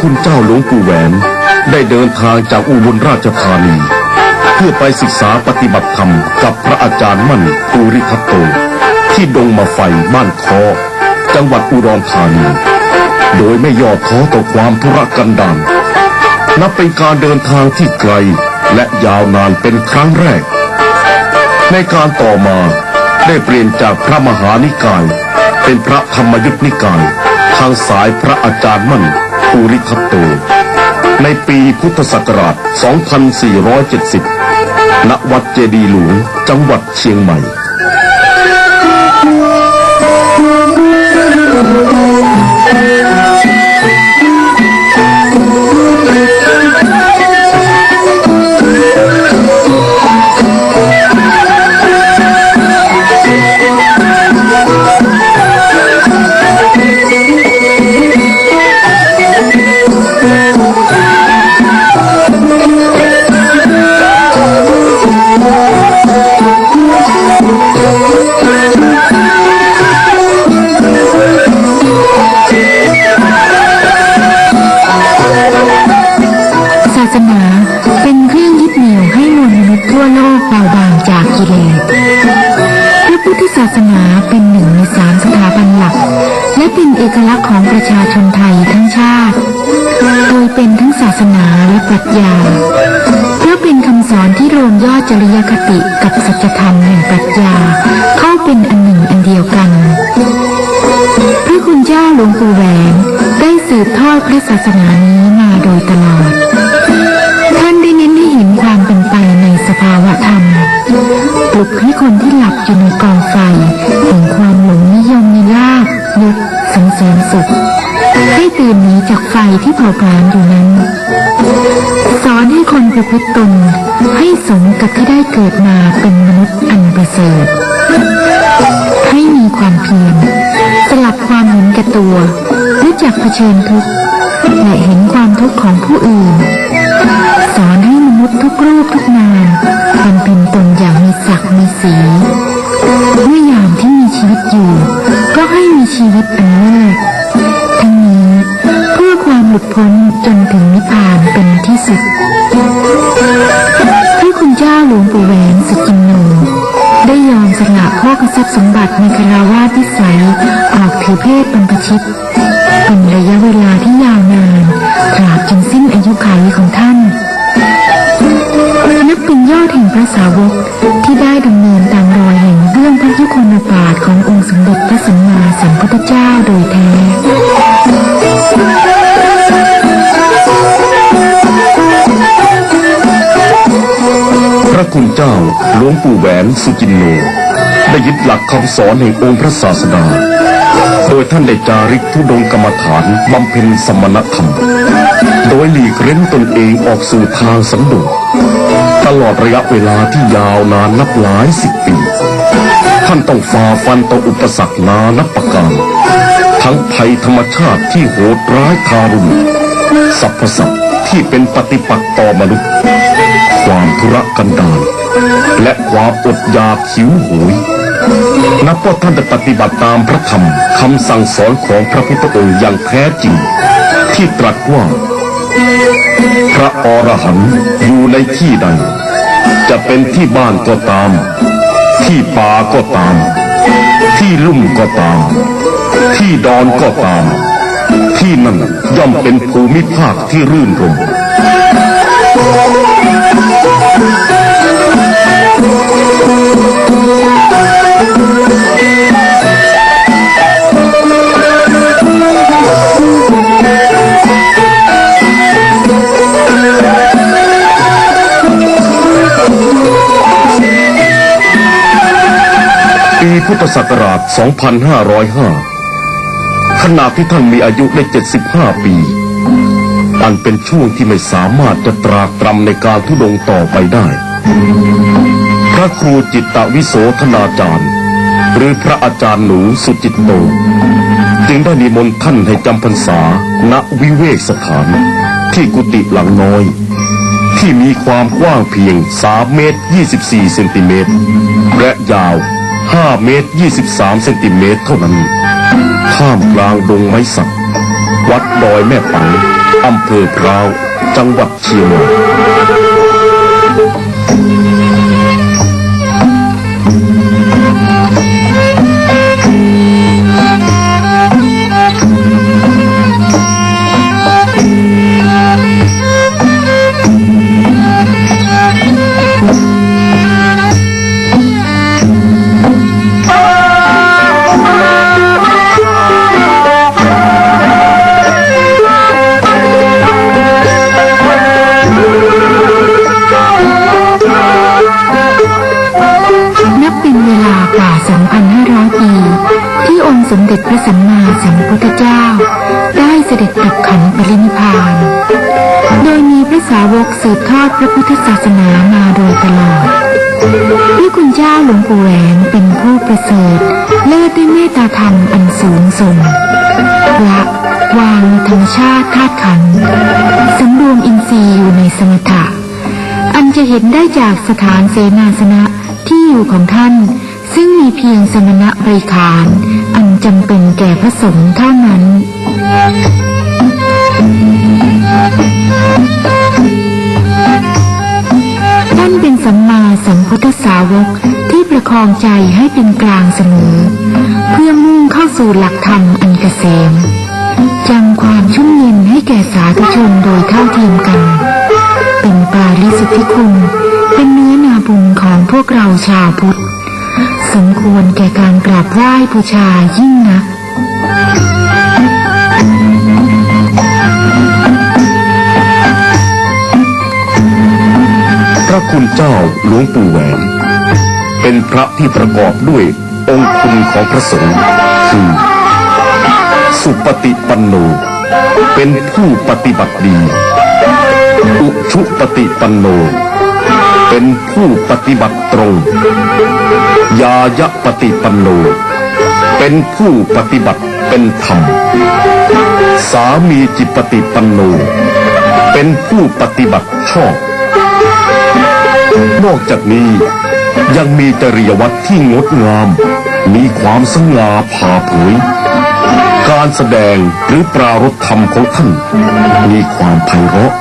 คุณเจ้าหลวงปู่แหวน ได้เดินทางจากอุบลราชธานี เพื่อไปศึกษาปฏิบัติธรรมกับพระอาจารย์มั่นปูริทัตโต ที่ดงมาไฟบ้านคอจังหวัดอุดรธานี โดยไม่ย่อท้อต่อความทุรกันดารนับเป็นการเดินทางที่ไกลและยาวนานเป็นครั้งแรก ในการต่อมาได้เปลี่ยนจากพระมหานิกาย เป็นพระธรรมยุทธนิกาย ทางสายพระอาจารย์มั่น ปูริทัตโต ในปีพุทธศักราช 2470 ณ วัดเจดีหลวง จังหวัดเชียงใหม่ ปรัชญาเพราะเป็นคำสอนที่รวมยอดจริยคติกับสัจธรรมแห่งปรัชญาเข้าเป็นอันหนึ่งอันเดียวกันพระคุณเจ้าหลวงปู่แหวนได้สืบทอดพระศาสนานี้มาโดยตลอด ท่านได้เน้นให้เห็นความเป็นไปในสภาวะธรรมปลุกให้คนที่หลับอยู่ในกองไฟแห่งความหลงนิยมในลาบยศสังเสริญสุขให้ตื่นหนีจากไฟที่เผาผลาญอยู่นั้น อนให้คนประพฤติตนให้สมกับที่ได้เกิดมาเป็นมนุษย์อันประเสริฐ ให้มีความเพียรสลับความเห็นแก่ตัวรู้จักเผชิญทุกข์และเห็นความทุกข์ของผู้อื่น สอนให้มนุษย์ทุกรูปทุกนามบำเพ็ญตนอย่างมีศักดิ์มีสีเมื่อยามที่มีชีวิตอยู่ ก็ให้มีชีวิตอันเลิศทั้งนี้เพื่อความหลุดพ้นจนถึงนิพพาน เป็นที่คุณเจ้าหลวงปู่แหวนสุจินโนได้ยอมสละพ่อกทรัพย์สมบัติในคาราวาสวิสัยออกถือเพศบรรพชิตเป็นระยะเวลาที่ยาวนานตราบจนสิ้นอายุขัยของท่านนับเป็นยอดแห่งพระสาวกที่ได้ดำเนินตามรอยแห่งเรื่องพระยุคลบาทขององค์สมเด็จพระสัมมาสัมพุทธเจ้าโดยแท้ คุณเจ้าหลวงปู่แหวนสุจินโนได้ยึดหลักคำสอนแห่งองค์พระศาสดา โดยท่านได้จาริกทุดงกรรมฐานบำเพ็ญสมณธรรม โดยหลีกเร้นตนเองออกสู่ทางสันโดษตลอดระยะเวลาที่ยาวนานนับหลายสิบปี ท่านต้องฝ่าฟันต่ออุปสรรคนานับประการ ทั้งภัยธรรมชาติที่โหดร้ายทารุณสรรพสัตว์ ที่เป็นปฏิปักษ์ต่อมนุษย์ ความทุรกันดารและความอดอยากหิวโหยนับว่าท่านได้ปฏิบัติตามพระธรรมคำสั่งสอนของพระพุทธองค์อย่างแท้จริง ที่ตรัสว่า พระอรหันต์อยู่ในที่ใด จะเป็นที่บ้านก็ตาม ที่ป่าก็ตาม ที่ลุ่มก็ตาม ที่ดอนก็ตาม ที่นั่นย่อมเป็นภูมิภาคที่รื่นรมปีพุทธศักราช 2505 ขณะที่ท่านมีอายุได้ 75 ปี อันเป็นช่วงที่ไม่สามารถจะตรากตรำในการทุดงต่อไปได้ พระครูจิตตวิโสธนาจารย์ หรือพระอาจารย์หนูสุจิตโต จึงได้นิมนต์ท่านให้จำพรรษาณวิเวกสถาน ที่กุฏิหลังน้อย ที่มีความกว้างเพียง 3 เมตร 24 เซนติเมตร และยาว 5 เมตร 23 เซนติเมตรเท่านั้น ท่ามกลางดงไม้สัก วัดดอยแม่ปังอำเภอพร้าว จังหวัดเชียงใหม่ เจ้า ได้เสด็จดับขันปรินิพาน โดยมีพระสาวกสืบทอดพระพุทธศาสนามาโดยตลอดพระคุณเจ้าหลวงปู่แหวนเป็นผู้ประเสริฐ เลิศด้วยเมตตาธรรมอันสูงส่งละวางธรรมชาติธาตุขันสำรวมอินทรีย์อยู่ในสมถะ อันจะเห็นได้จากสถานเสนาสนะที่อยู่ของท่าน ซึ่งมีเพียงสมณะบริขารอัน จำเป็นแก่พระสงฆ์เท่านั้น ท่านเป็นสัมมาสัมพุทธสาวกที่ประคองใจให้เป็นกลางเสมอ เพื่อมุ่งเข้าสู่หลักธรรมอันเกษมจังความชุ่มเย็นให้แก่สาธุชนโดยเท่าเทียมกัน เป็นปาลิสุทธิคุณ เป็นเนื้อนาบุญของพวกเราชาวพุทธ มควรแก่การกราบไหว้บูชายิ่งนักพระคุณเจ้าหลวงปู่แหวน เป็นพระที่ประกอบด้วยองค์คุณของพระสงฆ์คือ สุปฏิปันโน เป็นผู้ปฏิบัติดี อุชุปฏิปันโน เป็นผู้ปฏิบัติตรง ยายะปฏิปันโน เป็นผู้ปฏิบัติเป็นธรรม สามีจิปฏิปันโน เป็นผู้ปฏิบัติชอบ นอกจากนี้ยังมีจริยวัตรที่งดงาม มีความสง่าผ่าเผย การแสดงหรือปรารถธรรมของท่าน มีความไพเราะ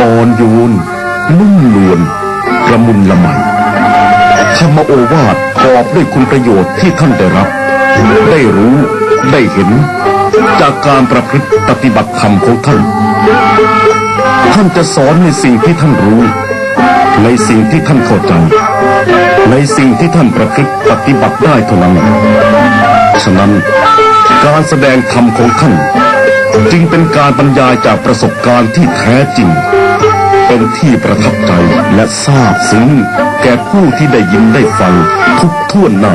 อ่อนโยนนุ่มนวลกระมุนละไม ธรรมโอวาทกอบด้วยคุณประโยชน์ที่ท่านได้รับ ได้รู้ได้เห็น จากการประพฤติปฏิบัติธรรมของท่าน ท่านจะสอนในสิ่งที่ท่านรู้ ในสิ่งที่ท่านเข้าใจ ในสิ่งที่ท่านประพฤติปฏิบัติได้เท่านั้น ฉะนั้นการแสดงธรรมของท่าน จึงเป็นการบรรยายจากประสบการณ์ที่แท้จริง เป็นที่ประทับใจและซาบซึ้ง ก่ผู้ที่ได้ยินได้ฟังทุกท่วนหน้า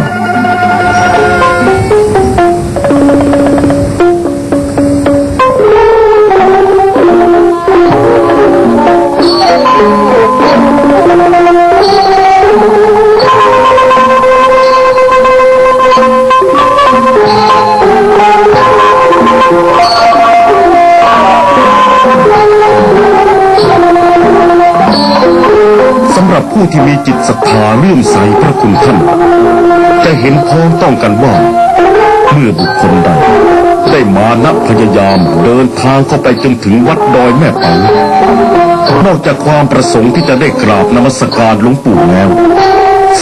ที่มีจิตศรัทธาเลื่อมใสพระคุณท่าน จะเห็นพ้องต้องกันว่า เมื่อบุคคลใดได้มานัพยายามเดินทางเข้าไปจนถึงวัดดอยแม่ปังนอกจากความประสงค์ที่จะได้กราบนมัสการหลวงปู่แล้ว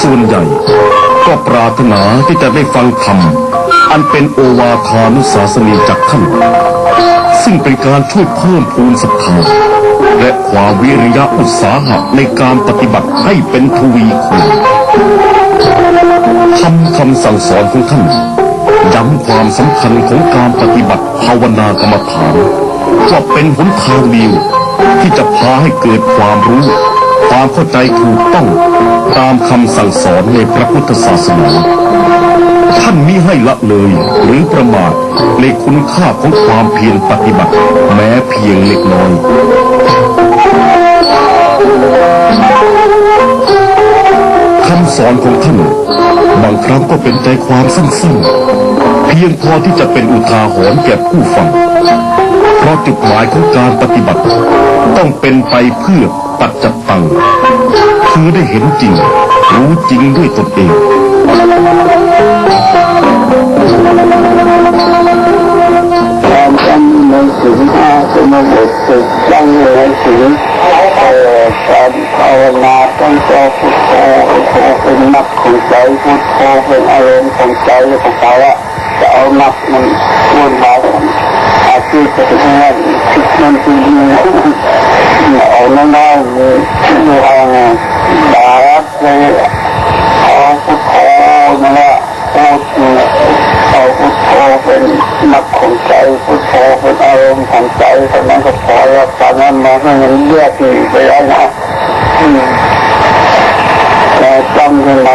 ส่วนใหญ่ก็ปรารถนาที่จะได้ฟังธรรมอันเป็นโอวาทานุสาสนีจากท่าน ซึ่งเป็นการช่วยเพิ่มพูนศรัทธา และความวิริยะอุตสาหะในการปฏิบัติให้เป็นทวีคูณทำคำสั่งสอนของท่านย้ำความสำคัญของการปฏิบัติภาวนากรรมฐานว่าเป็นหนทางเดียวที่จะพาให้เกิดความรู้ ความเข้าใจถูกต้องตามคำสั่งสอนในพระพุทธศาสนาท่านมิให้ละเลยหรือประมาทในคุณค่าของความเพียรปฏิบัติ แม้เพียงเล็กน้อย คำสอนของท่านบางครั้งก็เป็นใจความสั้นๆ เพียงพอที่จะเป็นอุทาหรณ์แก่ผู้ฟัง เพราะจุดหมายของการปฏิบัติ ต้องเป็นไปเพื่อปัจจตัง คือได้เห็นจริง รู้จริงด้วยตนเอง เป็นนักของใจพุทโธเป็นอารมณ์ของใจของเขาอะจะเอานักมันวนมาอาชีพจะเป็นงานคิดมันคือมีเอาน้อยๆมีมีอะไรบารักเลยเอาพุทโธนั่นแหละพูดอยู่เอาพุทโธเป็นนักของใจพุทโธเป็นอารมณ์ของใจเท่านั้นก็พอแล้วตอนนั้นมาให้มันแยกหนีไปแล้วนะ จำยังไง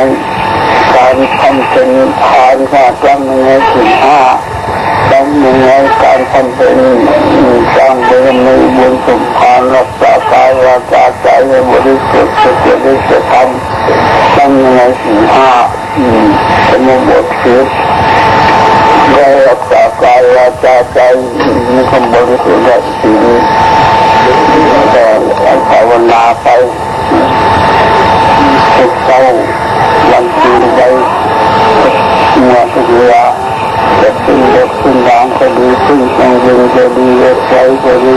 การทำเป็นทานค่ะจำยังไงถึงห้าจำยังไงการทำเป็นสร้างบารมีบุญสุภานรักษากายวาจาใจให้บริสุทธิ์สุจริตจะทำจำยังไงถึงห้าอืมสมบทคิดได้รักษากายวาจาใจมีความบริสุทธิ์และศีล ถไฟก็ดี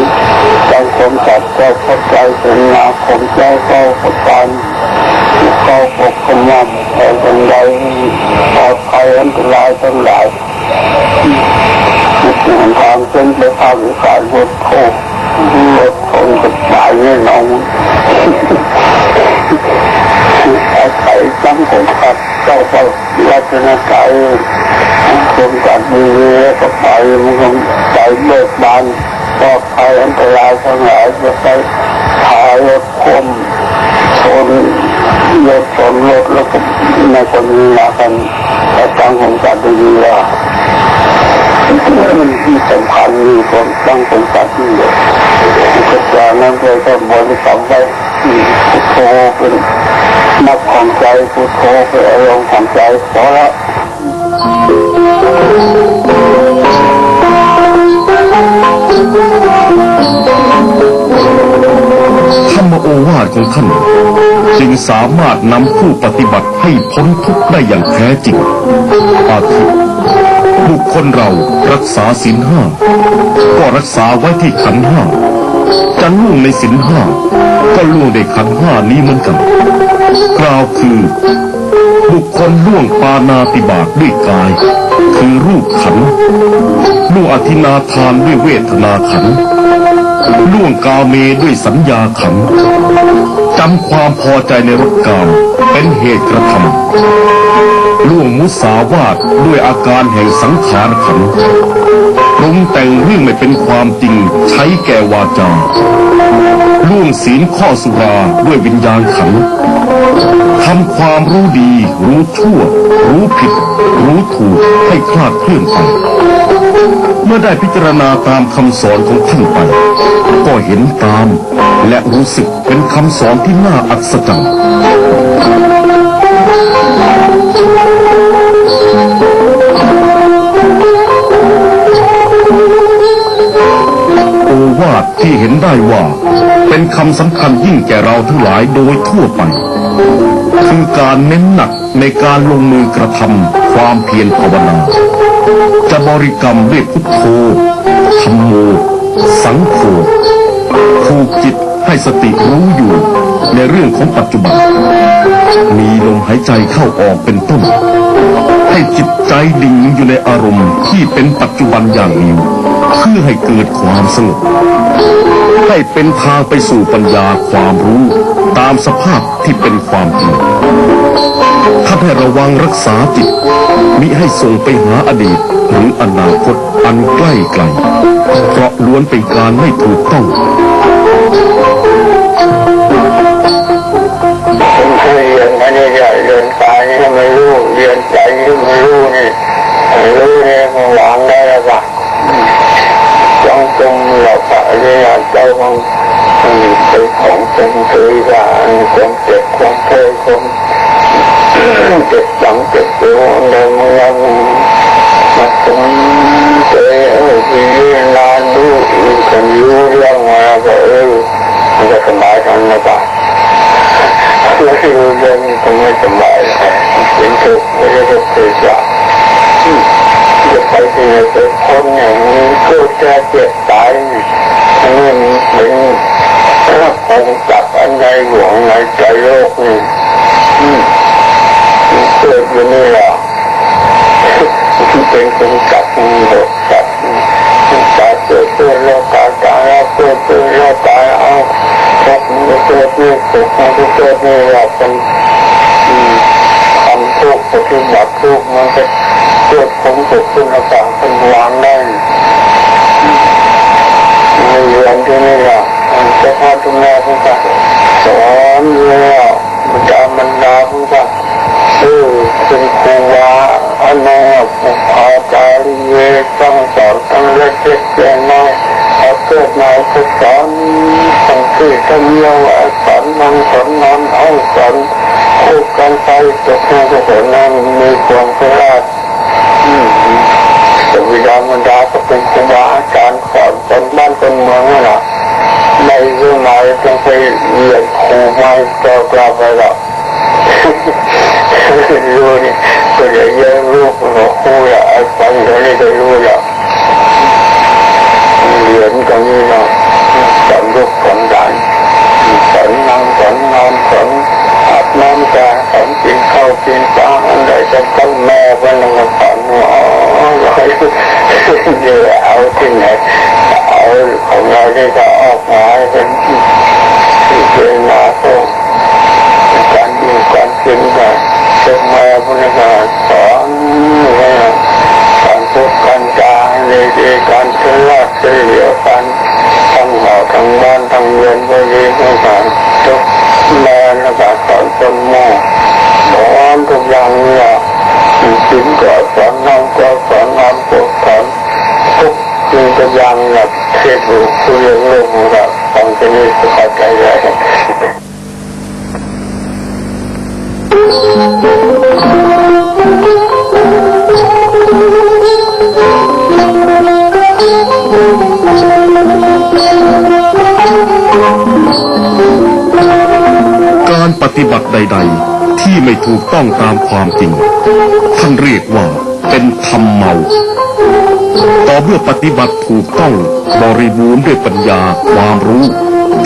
ใจสมจัดเจ้าพระใจเป็นนาคมเจ้าเข้าประการเข้าปกขมามแต่ทังใดปลอดภัยอันตรายทั้งหลายทางเส้นไปภาคอีสานรถโครถคงจะตายแน่นอนอาศัยสังคมกับเจ้าพระรัตนตรัยสมกัดมีแล้วก็ไปมันก็ใจเบิกบาน ปลอดภัยอันตรายทั้งหลายจะไปหารถคมชนรถชนรถแล้วก็ในคนนี้นะกันแต่สังคมกัดดีว่ามันที่สำคัญมีคนสังคมกัดดีก็จะนั้นเลยก็บริกรรมไปพุทโธเป็นนักของใจพุทโธเป็นอารมณ์ของใจพอแล้ว รมโอวาทของท่าน จึงสามารถนำผู้ปฏิบัติให้พ้นทุกข์ได้อย่างแท้จริง อาทิบุคคลเรารักษาศีลห้า ก็รักษาไว้ที่ขันห้าจะล่วงในศีลห้า ก็ล่วงในขันห้านี้เหมือนกัน กล่าวคือ บุคคลล่วงปานาติบาตด้วยกาย คือรูปขันล่วงอธินาทานด้วยเวทนาขัน ล่วงกาเมด้วยสัญญาขันธ์จำความพอใจในรสกามเป็นเหตุกระทำล่วงมุสาวาทด้วยอาการแห่งสังขารขันปรุงแต่งเรื่องไม่เป็นความจริงใช้แก่วาจาล่วงศีลข้อสุราด้วยวิญญาณขันทำความรู้ดี รู้ชั่ว รู้ผิด รู้ถูกให้คลาดเคลื่อนไป เมื่อได้พิจารณาตามคำสอนของท่านไป ก็เห็นตาม และรู้สึกเป็นคำสอนที่น่าอัศจรรย์โอวาทที่เห็นได้ว่า เป็นคำสำคัญยิ่งแก่เราทั้งหลายโดยทั่วไป คือการเน้นหนักในการลงมือกระทำความเพียรภาวนา จะบริกรรมด้วยพุทโธธรรมโม สังโฆผูกจิตให้สติรู้อยู่ในเรื่องของปัจจุบัน มีลมหายใจเข้าออกเป็นต้น ให้จิตใจดิ่งอยู่ในอารมณ์ที่เป็นปัจจุบันอย่างเดียวเพื่อให้เกิดความสงบให้เป็นทางไปสู่ปัญญาความรู้ตามสภาพที่เป็นความจริง ถ้าให้ระวังรักษาจิต มิให้ส่งไปหาอดีต หรืออนาคตอันใกล้ไกล เพราะล้วนเป็นการไม่ถูกต้องผมเคยเรียนมาเนี่ยเรียนกายนี่ไม่รู้เรียนใจนี่ไม่รู้นี่รู้เนี่ยมันวางได้แล้วป่ะจงจงเราปะเรียนเจ้าของเป็นของเป็นเคยว่าความเจ็บความเคยความ เจ็บหลังเจ็บตัวเดินมาแล้วมาตรงเจอเออที่นานดูคนรู้เรื่องมาก็เออมันจะสบายทันนะป่ะคือคือเรื่องคงไม่สบายเป็นทุกข์ไม่ได้ทุกข์คือจะจะไปที่ไหนคนอย่างนี้ก็จะเจ็บตายนนี้มันเป็นถ้าคงจับอันในหลวงในใจโลกนีู่่นี่แหละเป็นกับมีเด็กกับตายเกิดเพื่อโลกายตายแล้วเกิดเพื่อโลกาเอาพวกนี้เกิดนี่เกิดนี่เกิดนี่เราเป็นทำทุกข์ปฏิบัติทุกข์มันจะเกิดผลเกิดขึ้นต่างเป็นวางได้ไม่เรียนที่นี่แหละจะพาทุกแม่ทุกคนสอนเลยอะมันจะมันดาทุกคนชื่อ เป็นครูวาอนุปุอาจารย์เยต้องสอนตั้งเล็กเล็กแก่น้อยเอาเกิดมาก็สอนตั้งที่ตั้งเยาวสอนนังสอนนอนเอาสอนคู่กันไปจบงานก็สอนนั้นมีความพลาดแต่วิดามันดาก็เป็นครูบาอาจารย์สอนคนบ้านคนเมืองนั่นแหละไม่รู้ไหนต้องไปเรียนครูไม่ก็กลับไปแล้วรู้นี่ก็จะเยอะลูกหัวคู่ละไอ้ฟังเดี๋ยวนี้จะรู้ละเหรียญตรงนี้เนาะสอนลูก สอนหลานสอนนั่งสอนนอนสอนอาบน้ำจาสอนกินข้าวกินปลาอะไรจะต้องแม่วันนึงมาสอนว่ ใด ๆ ที่ไม่ถูกต้องตามความจริงท่านเรียกว่าเป็นธรรมเมา ต่อเมื่อปฏิบัติถูกต้องบริบูรณ์ด้วยปัญญาความรู้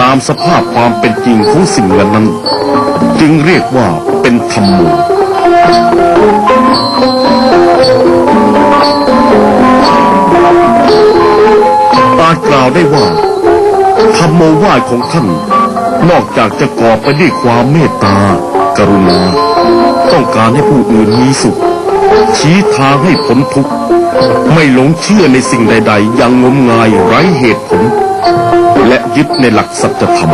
ตามสภาพความเป็นจริงของสิ่งนั้น จึงเรียกว่าเป็นธรรมโมอาจกล่าวได้ว่าธรรมโมวาของท่าน นอกจากจะก่อไปด้วยความเมตตา กรุณา ต้องการให้ผู้อื่นมีสุข ชี้ทางให้พ้นทุกข์ไม่หลงเชื่อในสิ่งใด ๆ อย่างงมงายไร้เหตุผล และยึดในหลักสัจธรรม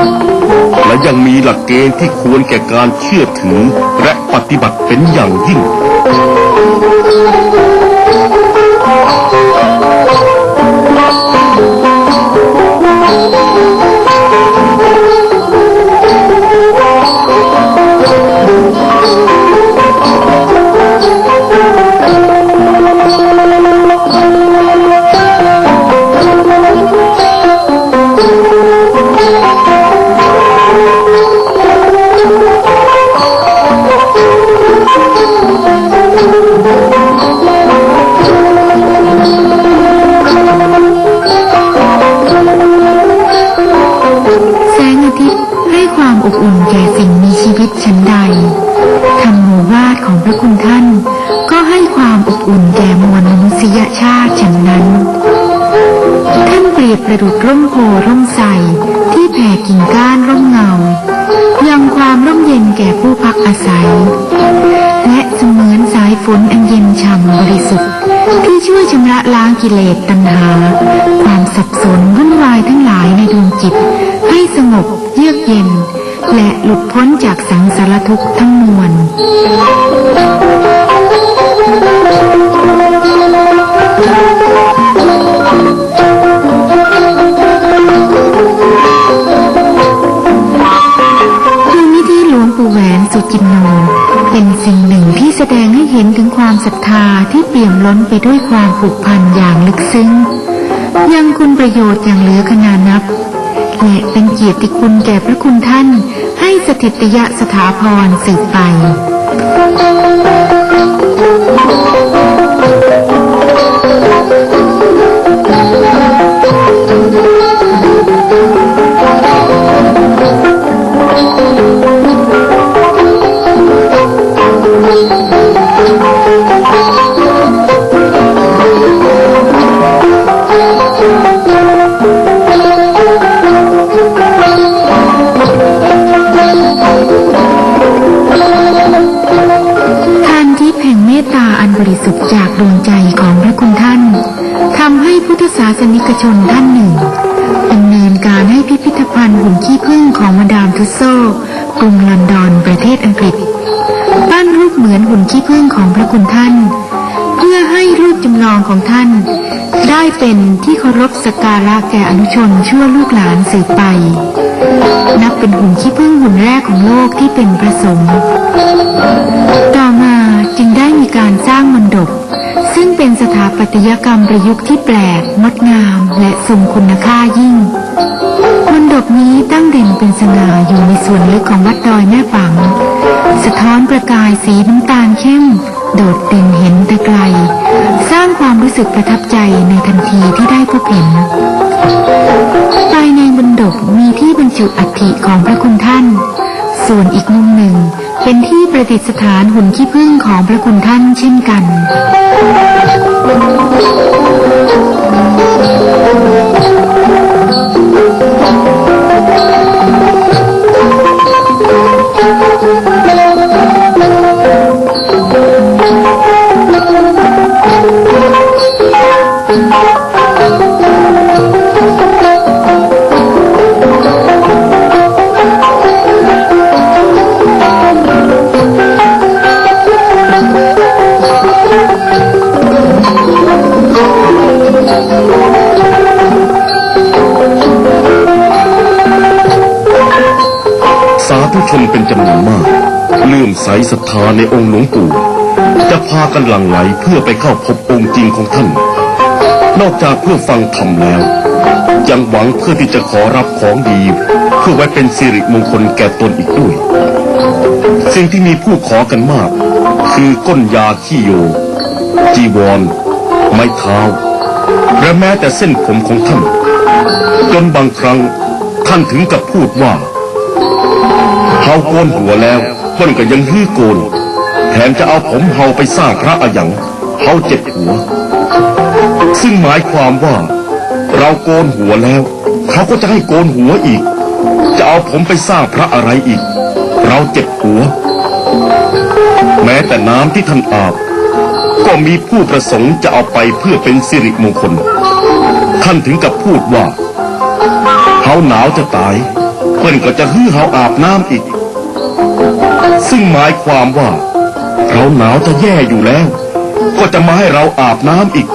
และยังมีหลักเกณฑ์ที่ควรแก่การเชื่อถือและปฏิบัติเป็นอย่างยิ่ง แก่ผู้พักอาศัย และเสมือนสายฝนอันเย็นฉ่ำบริสุทธิ์ ที่ช่วยชำระล้างกิเลสตัณหา ความสับสนวุ่นวายทั้งหลายในดวงจิต ให้สงบเยือกเย็น และหลุดพ้นจากสังสารทุกข์ทั้งมวลมูล ศรัทธาที่เปี่ยมล้นไปด้วยความผูกพันอย่างลึกซึ้ง ยังคุณประโยชน์อย่างเหลือขนานับและเป็นเกียรติคุณแก่พระคุณท่านให้สถิตยสถาพรสืบไป มือนหุ่งของพระคุณท่าน เพื่อให้รูปจำลองของท่าน ได้เป็นที่เคารพสักการะแก่อนุชนชั่วลูกหลานสืบไป นับเป็นหุ่นขี้ผึ้งหุ่นแรกของโลกที่เป็นพระสงฆ์ต่อมาจึงได้มีการสร้างมณฑปซึ่งเป็นสถาปัตยกรรมประยุกต์ที่แปลกงดงามและทรงคุณค่ายิ่ง มณฑปนี้ตั้งเด่นเป็นสง่าอยู่ในส่วนลึกของวัดดอยแม่ปัง สะท้อนประกายสีน้ำตาลเข้ม โดดเด่นเห็นแต่ไกล สร้างความรู้สึกประทับใจในทันทีที่ได้พบเห็นภายในบนดกมีที่บรรจุอัฐิของพระคุณท่าน ส่วนอีกมุมหนึ่งเป็นที่ประดิษฐานหุ่นขี้ผึ้งของพระคุณท่านเช่นกัน ศรัทธาในองค์หลวงปู่ จะพากันหลั่งไหลเพื่อไปเข้าพบองค์จริงของท่าน นอกจากเพื่อฟังธรรมแล้ว ยังหวังเพื่อที่จะขอรับของดี เพื่อไว้เป็นสิริมงคลแก่ตนอีกด้วย สิ่งที่มีผู้ขอกันมาก คือก้นยาขี้โย จีวร ไม้เท้า และแม้แต่เส้นผมของท่าน จนบางครั้งท่านถึงกับพูดว่าเฮาโกนหัวแล้ว เพิ่นก็ยังฮื้อโกน แถมจะเอาผมเฮาไปสร้างพระอะหยังเฮาเจ็บหัว ซึ่งหมายความว่า เราโกนหัวแล้ว เขาก็จะให้โกนหัวอีก จะเอาผมไปสร้างพระอะไรอีก เราเจ็บหัว แม้แต่น้ำที่ท่านอาบ ก็มีผู้ประสงค์จะเอาไปเพื่อเป็นสิริมงคล ท่านถึงกับพูดว่าเฮาหนาวจะตาย เพิ่นก็จะฮื้อเฮาอาบน้ำอีก ซึ่งหมายความว่า เราหนาวจะแย่อยู่แล้ว ก็จะมาให้เราอาบน้ำอีก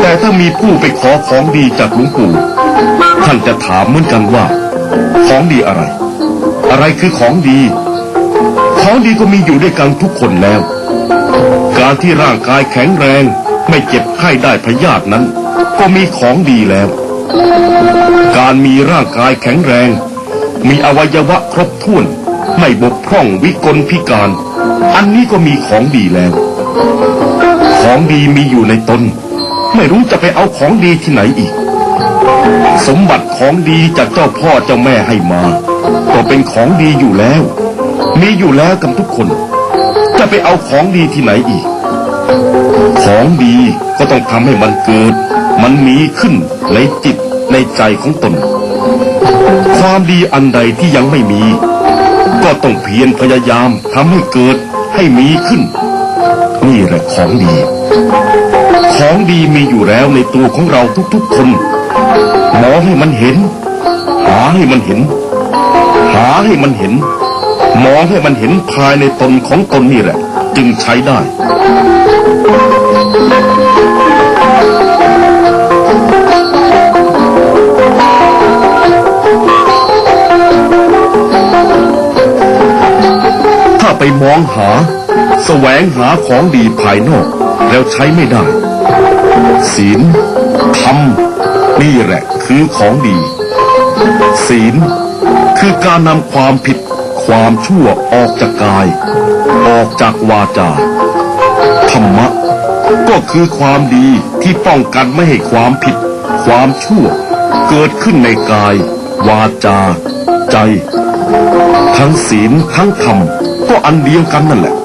แต่ถ้ามีผู้ไปขอของดีจากหลวงปู่ ท่านจะถามเหมือนกันว่า ของดีอะไร อะไรคือของดี ของดีก็มีอยู่ด้วยกันทุกคนแล้ว การที่ร่างกายแข็งแรง ไม่เจ็บไข้ได้พยาธินั้น ก็มีของดีแล้ว การมีร่างกายแข็งแรง มีอวัยวะครบถ้วน ไม่บกพร่องวิกลพิการ อันนี้ก็มีของดีแล้ว ของดีมีอยู่ในตน ไม่รู้จะไปเอาของดีที่ไหนอีก สมบัติของดีจากเจ้าพ่อเจ้าแม่ให้มา ก็เป็นของดีอยู่แล้ว มีอยู่แล้วกันทุกคน จะไปเอาของดีที่ไหนอีก ของดีก็ต้องทำให้มันเกิด มันมีขึ้นในจิตในใจของตน ความดีอันใดที่ยังไม่มี ก็ต้องเพียรพยายามทำให้เกิดให้มีขึ้น นี่แหละของดี ของดีมีอยู่แล้วในตัวของเราทุกๆคนมองให้มันเห็น หาให้มันเห็น หาให้มันเห็น มองให้มันเห็นภายในตนของตนนี่แหละ จึงใช้ได้ถ้าไปมองหา แสวงหาของดีภายนอก แล้วใช้ไม่ได้ ศีลธรรมนี่แหละคือของดี ศีล คือการนำความผิดความชั่วออกจากกาย ออกจากวาจา ธรรมะ ก็คือความดีที่ป้องกันไม่ให้ความผิด ความชั่ว เกิดขึ้นในกาย วาจา ใจ ทั้งศีลทั้งธรรม ก็อันเดียวกันนั่นแหละ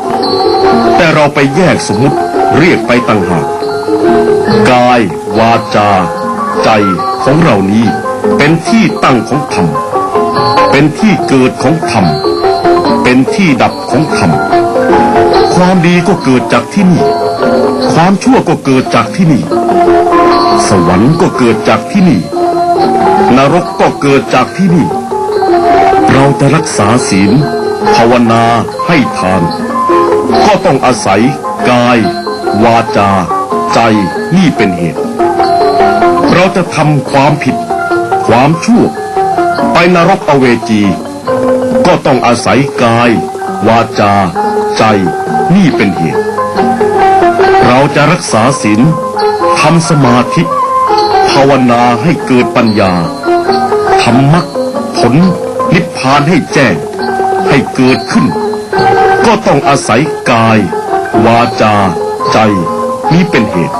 แต่เราไปแยกสมมติเรียกไปต่างหากกาย วาจา ใจของเรานี้เป็นที่ตั้งของธรรม เป็นที่เกิดของธรรม เป็นที่ดับของธรรม ความดีก็เกิดจากที่นี่ ความชั่วก็เกิดจากที่นี่ สวรรค์ก็เกิดจากที่นี่ นรกก็เกิดจากที่นี่ เราจะรักษาศีล ภาวนาให้ทาน ก็ต้องอาศัยกาย วาจา ใจนี่เป็นเหตุ เราจะทำความผิด ความชั่ว ไปนรกอเวจี ก็ต้องอาศัยกาย วาจา ใจนี่เป็นเหตุ เราจะรักษาศีลทำสมาธิ ภาวนาให้เกิดปัญญาทำมรรคผลนิพพานให้แจ้ง ให้เกิดขึ้น ก็ต้องอาศัยกาย วาจา ใจนี้เป็นเหตุ